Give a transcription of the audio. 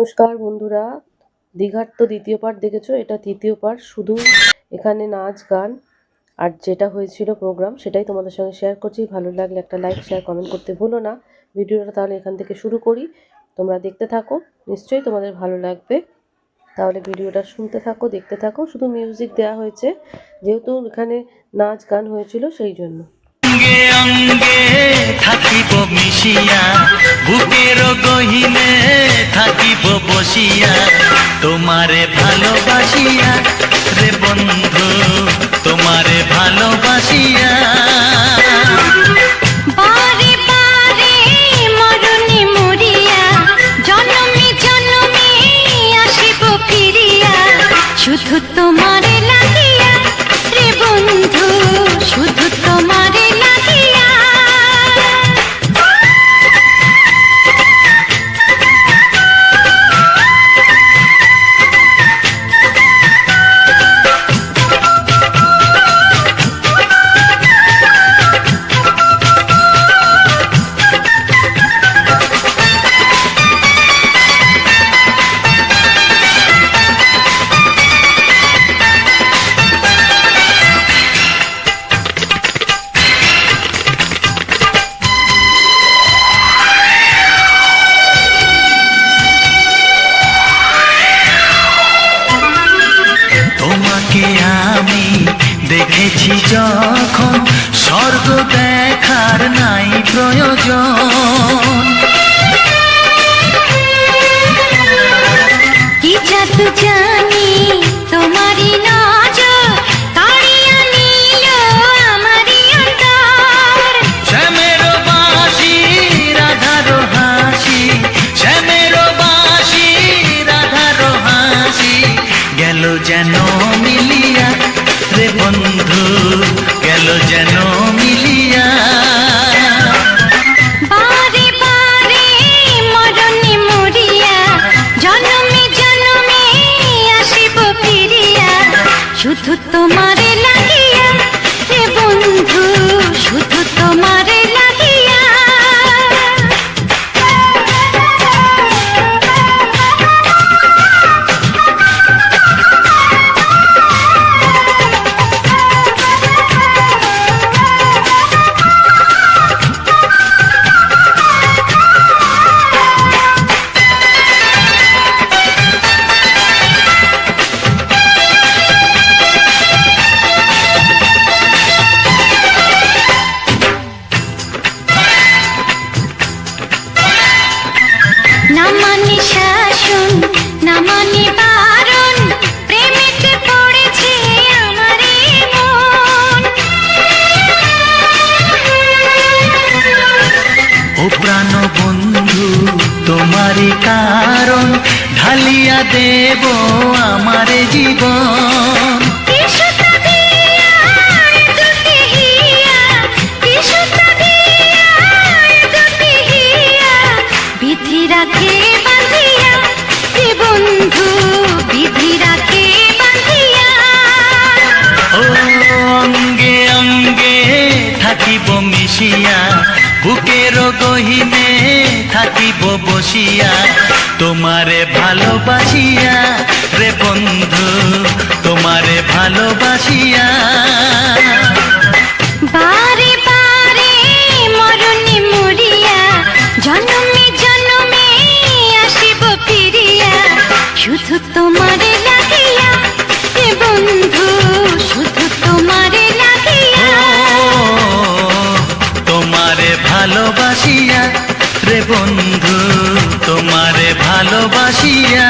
নমস্কার বন্ধুরা। দীঘার তো দ্বিতীয় পার্ট দেখেছ, এটা তৃতীয় পার্ট। শুধু এখানে নাচ, গান আর যেটা হয়েছিল প্রোগ্রাম সেটাই তোমাদের সঙ্গে শেয়ার করছি। ভালো লাগলে একটা লাইক শেয়ার কমেন্ট করতে ভুলো না। ভিডিওটা তাহলে এখান থেকে শুরু করি। তোমরা দেখতে থাকো, নিশ্চয়ই তোমাদের ভালো লাগবে। তাহলে ভিডিওটা শুনতে থাকো, দেখতে থাকো। শুধু মিউজিক দেওয়া হয়েছে, যেহেতু এখানে নাচ, গান হয়েছিল, সেই জন্য। থাকিব মিশিয়া বুকের গহিনে থাকিব বসিয়া। তোমারে ভালোবাসিয়া রে বন্ধু তোমারে ভালোবাসিয়া। শুধু তোমারে দেখেছি যখন স্বর্গ দেখার নাই প্রয়োজন। কি জাদু জানি তোমারই নজর কাড়িয়া নিল আমারই অন্তর। শ্যামের বাসি রাধার হাসি শ্যামের বাসি রাধার হাসি গেল যেন মিলিয়া রে বন্ধু গেল যেন মিলিয়া। শুধু প্রাণ বন্ধু তোমারই কারণ ঢালিয়া দেব আমারে জীবন। থাকিব মিশিয়া বুকের গহিনে থাকিব বসিয়া। তোমারে ভালোবাসিয়া রে বন্ধু, তোমারে ভালোবাসিয়া। বারে বারে মরণে মরিয়া, জনমে জনমে আসিব ফিরিয়া। শুধু তোমারে লাগিয়া হে বন্ধু বন্ধু তোমারে ভালোবাসিয়া